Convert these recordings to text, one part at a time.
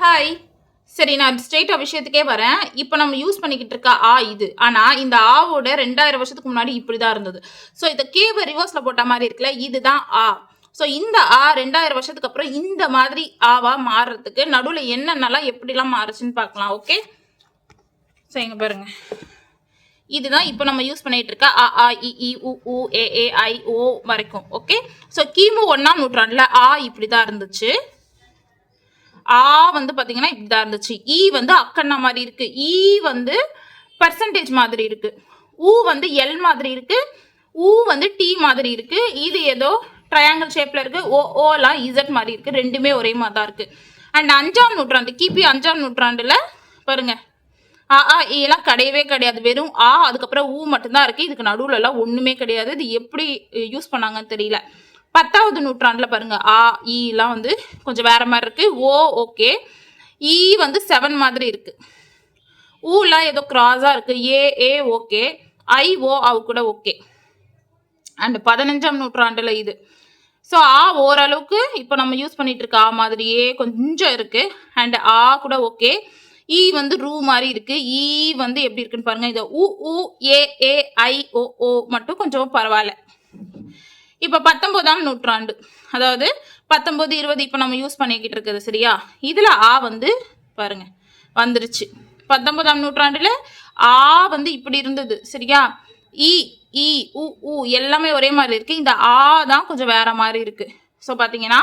Hi சரி நான் ஸ்ட்ரெயிட்டாக விஷயத்துக்கே வரேன். இப்போ நம்ம யூஸ் பண்ணிக்கிட்டு இருக்க ஆ இது. ஆனால் இந்த ஆவோட ரெண்டாயிரம் வருஷத்துக்கு முன்னாடி இப்படி தான் இருந்தது. ஸோ இதை கேவை ரிவர்ஸில் போட்ட மாதிரி இருக்குல்ல இதுதான் ஆ. ஸோ இந்த ஆ ரெண்டாயிரம் வருஷத்துக்கு அப்புறம் இந்த மாதிரி ஆவா மாறுறதுக்கு நடுவில் என்னென்னலாம் எப்படிலாம் மாறுச்சுன்னு பார்க்கலாம் ஓகே ஸோ இங்கே பாருங்க. இதுதான் இப்போ நம்ம யூஸ் பண்ணிட்டு இருக்க அ ஆ இ இ உ உ ஏ ஏ ஐ ஓ வரைக்கும் ஓகே ஸோ கிமு ஒன்றாம் நூற்றாண்டில் ஆ இப்படி தான் இருந்துச்சு. ஆ வந்து பார்த்தீங்கன்னா இப்படி தான் இருந்துச்சு. ஈ வந்து அக்கண்ணா மாதிரி இருக்கு. ஈ வந்து பர்சன்டேஜ் மாதிரி இருக்கு. ஊ வந்து எல் மாதிரி இருக்கு. ஊ வந்து டி மாதிரி இருக்கு. இது ஏதோ ட்ரையாங்கிள் ஷேப்ல இருக்கு. ஓ ஓலாம் இசட் மாதிரி இருக்கு. ரெண்டுமே ஒரே மாதிரி தான் இருக்கு. அண்ட் அஞ்சாம் நூற்றாண்டு கிபி அஞ்சாம் நூற்றாண்டுல பாருங்க. ஆ ஆ எல்லாம் கிடையவே கிடையாது. வெறும் ஆ அதுக்கப்புறம் ஊ மட்டும்தான் இருக்கு. இதுக்கு நடுவுல எல்லாம் ஒண்ணுமே கிடையாது. இது எப்படி யூஸ் பண்ணாங்கன்னு தெரியல. பத்தாவது நூற்றாண்டில் பாருங்க. ஆ இலாம் வந்து கொஞ்சம் வேற மாதிரி இருக்கு. ஓ ஓகே. இ வந்து செவன் மாதிரி இருக்கு. ஊலாம் ஏதோ கிராஸாக இருக்கு. ஏ ஏ ஓகே. ஐ ஓ அவ கூட ஓகே. அண்ட் பதினஞ்சாம் நூற்றாண்டில் இது. ஸோ ஆ ஓரளவுக்கு இப்போ நம்ம யூஸ் பண்ணிட்டு இருக்க ஆ மாதிரியே கொஞ்சம் இருக்கு. அண்ட் ஆ கூட ஓகே. இ வந்து ரூ மாதிரி இருக்கு. இ வந்து எப்படி இருக்குன்னு பாருங்க. இதை உ உ ஏ ஏ ஐ ஓ ஓ மட்டும் கொஞ்சம் பரவாயில்ல. இப்போ பத்தொம்போதாம் நூற்றாண்டு. அதாவது பத்தொம்போது இருபது இப்போ நம்ம யூஸ் பண்ணிக்கிட்டு இருக்குது சரியா? இதில் ஆ வந்து பாருங்க வந்துருச்சு. பத்தொன்பதாம் நூற்றாண்டில் ஆ வந்து இப்படி இருந்தது சரியா? இ இ உ உ எல்லாமே ஒரே மாதிரி இருக்குது இந்த ஆ தான் கொஞ்சம் வேற மாதிரி இருக்குது ஸோ பார்த்தீங்கன்னா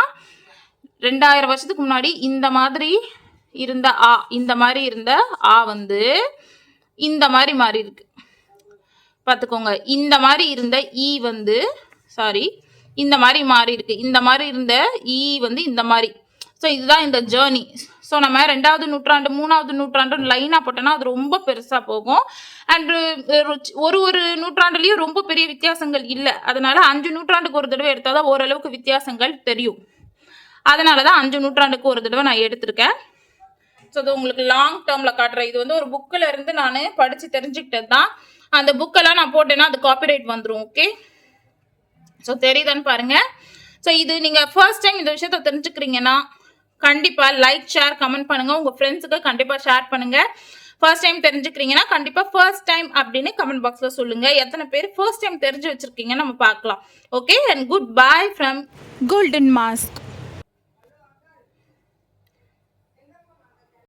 ரெண்டாயிரம் வருஷத்துக்கு முன்னாடி இந்த மாதிரி இருந்த ஆ இந்த மாதிரி இருந்த ஆ வந்து இந்த மாதிரி மாறி இருக்கு. பார்த்துக்கோங்க இந்த மாதிரி இருந்த ஈ வந்து சாரி இந்த மாதிரி மாறி இருக்கு. இந்த மாதிரி இருந்த ஈ வந்து இந்த மாதிரி. ஸோ இதுதான் இந்த ஜேர்னி ஸோ நம்ம ரெண்டாவது நூற்றாண்டு மூணாவது நூற்றாண்டு லைனாக போட்டோன்னா அது ரொம்ப பெருசாக போகும். அண்டு ஒரு ஒரு நூற்றாண்டுலேயும் ரொம்ப பெரிய வித்தியாசங்கள் இல்லை. அதனால அஞ்சு நூற்றாண்டுக்கு ஒரு தடவை எடுத்தால் தான் ஓரளவுக்கு வித்தியாசங்கள் தெரியும். அதனால தான் அஞ்சு நூற்றாண்டுக்கு ஒரு தடவை நான் எடுத்திருக்கேன். ஸோ அது உங்களுக்கு லாங் டேர்மில் காட்டுறேன். இது வந்து ஒரு புக்கில் இருந்து நான் படித்து தெரிஞ்சுக்கிட்டது தான் அந்த புக்கெல்லாம் நான் போட்டேன்னா அது காப்பிரைட் வந்துடும் ஓகே ஸோ தெரியுதான்னு பாருங்க. ஸோ இது நீங்கள் ஃபர்ஸ்ட் டைம் இந்த விஷயத்த தெரிஞ்சுக்கிறீங்கன்னா கண்டிப்பாக லைக் ஷேர் கமெண்ட் பண்ணுங்க. உங்கள் ஃப்ரெண்ட்ஸுக்கு கண்டிப்பாக ஷேர் பண்ணுங்க. ஃபர்ஸ்ட் டைம் தெரிஞ்சுக்கிறீங்கன்னா கண்டிப்பாக ஃபர்ஸ்ட் டைம் அப்படின்னு கமெண்ட் பாக்ஸில் சொல்லுங்க. எத்தனை பேர் ஃபர்ஸ்ட் டைம் தெரிஞ்சு வச்சிருக்கீங்க நம்ம பார்க்கலாம். Okay and good bye from golden mask